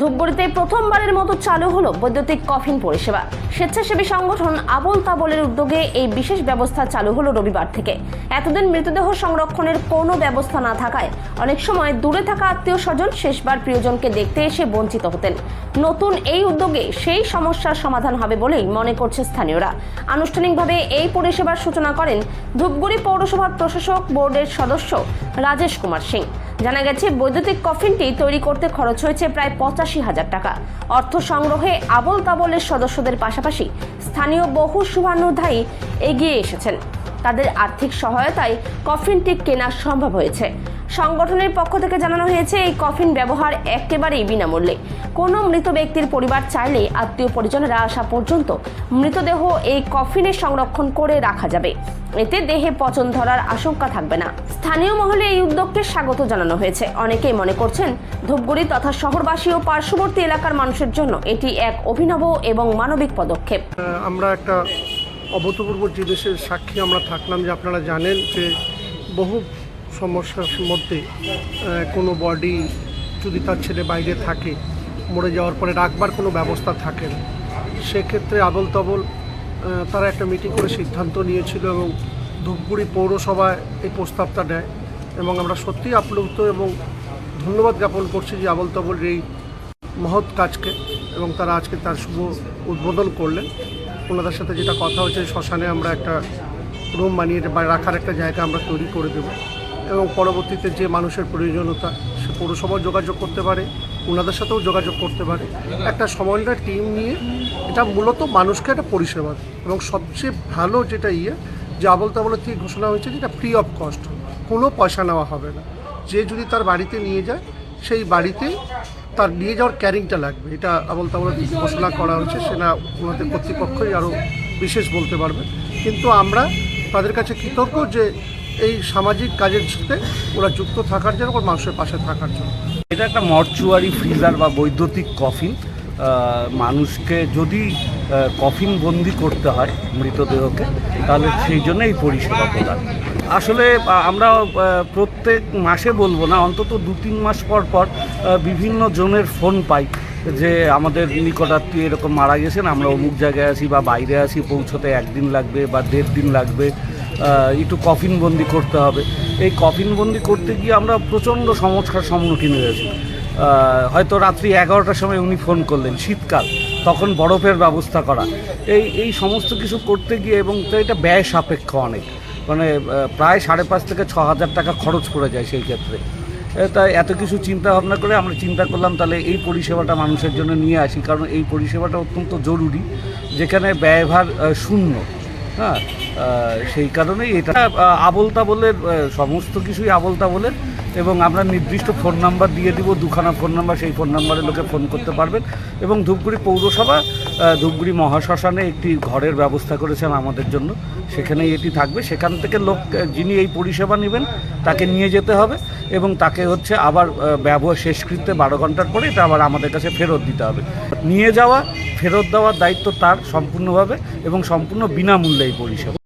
ধূপগুড়িতে প্রথমবারের মতো চালু হলো বৈদ্যুতিক কফিন পরিষেবা। স্বেচ্ছাসেবী সংগঠন আবল তাবলের উদ্যোগে এই বিশেষ ব্যবস্থা চালু হলো রবিবার থেকে। এতদিন মৃতদেহ সংরক্ষণের কোনো ব্যবস্থা না থাকায় অনেক সময় দূরে থাকা আত্মীয় স্বজন শেষবার প্রিয়জনকে দেখতে এসে বঞ্চিত হতেন। নতুন এই উদ্যোগে সেই সমস্যার সমাধান হবে বলেই মনে করছে স্থানীয়রা। আনুষ্ঠানিকভাবে এই পরিষেবার সূচনা করেন ধূপগুড়ি পৌরসভার প্রশাসক বোর্ডের সদস্য রাজেশ কুমার সিং। জানা গেছে, বৈদ্যুতিক কফিনটি তৈরি করতে খরচ হয়েছে প্রায় পঁচাশি হাজার টাকা। অর্থ সংগ্রহে আবল তাবলের সদস্যদের পাশাপাশি স্থানীয় বহু সুবর্ণধায়ী এগিয়ে এসেছেন। তাদের আর্থিক সহায়তায় কফিনটি কেনা সম্ভব হয়েছে। সংগঠনের পক্ষ থেকে জানানো হয়েছে, এই কফিন ব্যবহার একেবারেই বিনামূল্যে। কোনো মৃত ব্যক্তির পরিবার চাইলে আত্মীয় পরিজনেরা আসা পর্যন্ত মৃতদেহ এই কফিনে সংরক্ষণ করে রাখা যাবে। এতে দেহে পচন ধরার আশঙ্কা থাকবে না। স্থানীয় মহলে এই উদ্যোগকে স্বাগত জানানো হয়েছে। অনেকেই মনে করছেন, ধূপগুড়ি তথা শহরবাসী ও পার্শ্ববর্তী এলাকার মানুষের জন্য এটি এক অভিনব এবং মানবিক পদক্ষেপ। আমরা একটা অভূতপূর্ব জিনিসের সাক্ষী আমরা থাকলাম, যে আপনারা জানেন যে বহু সমস্যার মধ্যে কোনো বডি যদি তার ছেলে বাইরে থাকে, মরে যাওয়ার পরে রাখবার কোনো ব্যবস্থা থাকে না। সেক্ষেত্রে আবল তবল তারা একটা মিটিং করে সিদ্ধান্ত নিয়েছিল এবং ধূপগুড়ি পৌরসভায় এই প্রস্তাবটা দেয় এবং আমরা সত্যিই আপ্লুত এবং ধন্যবাদ জ্ঞাপন করছি যে আবল তবল এই মহৎ কাজকে এবং তারা আজকে তার শুভ উদ্বোধন করলেন। ওনাদের সাথে যেটা কথা হচ্ছে শ্মশানে আমরা একটা রুম বানিয়ে রাখার একটা জায়গা আমরা তৈরি করে দেব। এবং পরবর্তীতে যে মানুষের প্রয়োজনীয়তা সে পৌরসভাও যোগাযোগ করতে পারে ওনাদের সাথেও যোগাযোগ করতে পারে। একটা সমন্বয় টিম নিয়ে এটা মূলত মানুষকে একটা পরিষেবা। এবং সবচেয়ে ভালো যেটা ইয়ে যে আবল তাবলের থেকে ঘোষণা হয়েছে যেটা ফ্রি অফ কস্ট কোনো পয়সা নেওয়া হবে না। যে যদি তার বাড়িতে নিয়ে যায়, সেই বাড়িতেই তার নিয়ে যাওয়ার ক্যারিংটা লাগবে। এটা আবল তাবল ঘোষণা করা হয়েছে সেটা ওনাদের কর্তৃপক্ষই আরও বিশেষ বলতে পারবে। কিন্তু আমরা তাদের কাছে কৃতজ্ঞ যে এই সামাজিক কাজের সাথে ওরা যুক্ত থাকার জন্য ওর মানুষের পাশে থাকার জন্য। এটা একটা মর্চুয়ারি, ফ্রিজার বা বৈদ্যুতিক কফিন। মানুষকে যদি কফিন বন্দি করতে হয় মৃতদেহকে, তাহলে সেই জন্য এই পরিষেবা প্রদান। আসলে আমরা প্রত্যেক মাসে বলব না, অন্তত দু তিন মাস পর পর বিভিন্ন জনের ফোন পাই যে আমাদের নিকটাত্মীয় এরকম মারা গেছেন, আমরা অমুক জায়গায় আছি বা বাইরে আছি, পৌঁছতে একদিন লাগবে বা দেড় দিন লাগবে। একটু কফিনবন্দি করতে হবে। এই কফিনবন্দি করতে গিয়ে আমরা প্রচণ্ড সমস্যার সম্মুখীন হয়েছি হয়তো রাত্রি এগারোটার সময় উনি ফোন করলেন, শীতকাল, তখন বরফের ব্যবস্থা করা। এই এই সমস্ত কিছু করতে গিয়ে এবং তো এটা ব্যয় সাপেক্ষ অনেক। মানে প্রায় সাড়ে পাঁচ থেকে ছ হাজার টাকা খরচ পড়ে যায় সেই ক্ষেত্রে। তাই এত কিছু চিন্তা ভাবনা করে আমরা চিন্তা করলাম, তাহলে এই পরিষেবাটা মানুষের জন্য নিয়ে আসি, কারণ এই পরিষেবাটা অত্যন্ত জরুরি, যেখানে ব্যয়ভার শূন্য। হ্যাঁ সেই কারণেই এটা আহ, আবল তাবলের আহ, সমস্ত কিছুই আবল তাবলের এবং আমরা নির্দিষ্ট ফোন নাম্বার দিয়ে দিব, দুখানা ফোন নাম্বার, সেই ফোন নাম্বারে লোকে ফোন করতে পারবেন। এবং ধূপগুড়ি পৌরসভা ধূপগুড়ি মহাশ্মশানে একটি ঘরের ব্যবস্থা করেছেন আমাদের জন্য। সেখানেই এটি থাকবে। সেখান থেকে লোক যিনি এই পরিষেবা নেবেন, তাকে নিয়ে যেতে হবে এবং তাকে হচ্ছে আবার ব্যবহার শেষকৃত্যে বারো ঘণ্টার পরে এটা আবার আমাদের কাছে ফেরত দিতে হবে। নিয়ে যাওয়া, ফেরত দেওয়ার দায়িত্ব তার সম্পূর্ণভাবে এবং সম্পূর্ণ বিনামূল্যে এই পরিষেবা।